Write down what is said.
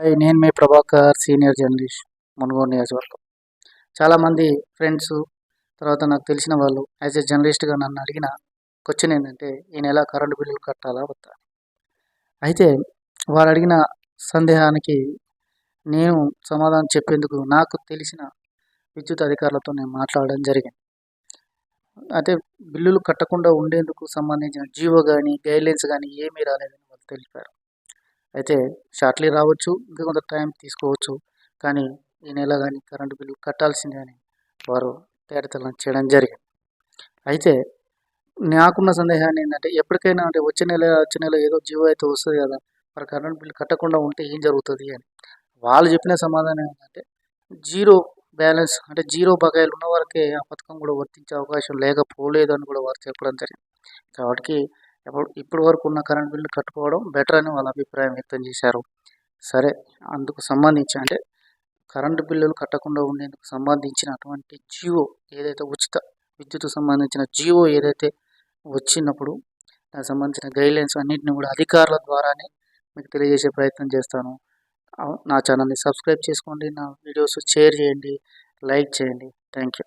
Hi నేను మీ Prabhakar senior journalist Munugode నియోజకవర్గం. చాలామంది ఫ్రెండ్స్ తర్వాత నాకు తెలిసిన వాళ్ళు యాజ్ ఎ జర్నలిస్ట్గా నన్ను అడిగిన క్వశ్చన్ ఏంటంటే ఈ నెల కరెంటు బిల్లులు కట్టాలా వద్దా? అయితే వారు అడిగిన సందేహానికి నేను సమాధానం చెప్పేందుకు నాకు తెలిసిన విద్యుత్ అధికారులతో నేను మాట్లాడడం జరిగింది. అయితే బిల్లులు కట్టకుండా ఉండేందుకు సంబంధించిన జీవో కానీ గైడ్లైన్స్ కానీ ఏమీ రాలేదని వాళ్ళు తెలిపారు. అయితే షార్ట్లీ రావచ్చు ఇంకా కొంత టైం తీసుకోవచ్చు. కానీ ఈ నెల కానీ కరెంటు బిల్లు కట్టాల్సిందే అని వారు తేటతెల్లం చేయడం జరిగింది. అయితే నాకున్న సందేహాన్ని ఏంటంటే ఎప్పటికైనా అంటే వచ్చే నెల వచ్చే నెల ఏదో జీవో అయితే వస్తుంది కదా మరి కరెంట్ బిల్లు కట్టకుండా ఉంటే ఏం జరుగుతుంది అని. వాళ్ళు చెప్పిన సమాధానం ఏంటంటే జీరో బ్యాలెన్స్ అంటే జీరో బకాయిలు ఉన్న వరకే ఆ పథకం కూడా వర్తించే అవకాశం లేకపోలేదు అని కూడా వారు చెప్పడం జరిగింది. కాబట్టి ఇప్పుడు ఇప్పటి వరకు ఉన్న కరెంట్ బిల్లు కట్టుకోవడం బెటర్ అని వాళ్ళ అభిప్రాయం వ్యక్తం చేశారు. సరే అందుకు సంబంధించి అంటే కరెంటు బిల్లులు కట్టకుండా ఉండేందుకు సంబంధించినటువంటి జియో ఏదైతే ఉచిత విద్యుత్ సంబంధించిన జియో ఏదైతే వచ్చినప్పుడు దానికి సంబంధించిన గైడ్లైన్స్ అన్నింటినీ కూడా అధికారుల ద్వారానే మీకు తెలియజేసే ప్రయత్నం చేస్తాను. నా ఛానల్ని సబ్స్క్రైబ్ చేసుకోండి నా వీడియోస్ షేర్ చేయండి లైక్ చేయండి. Thank you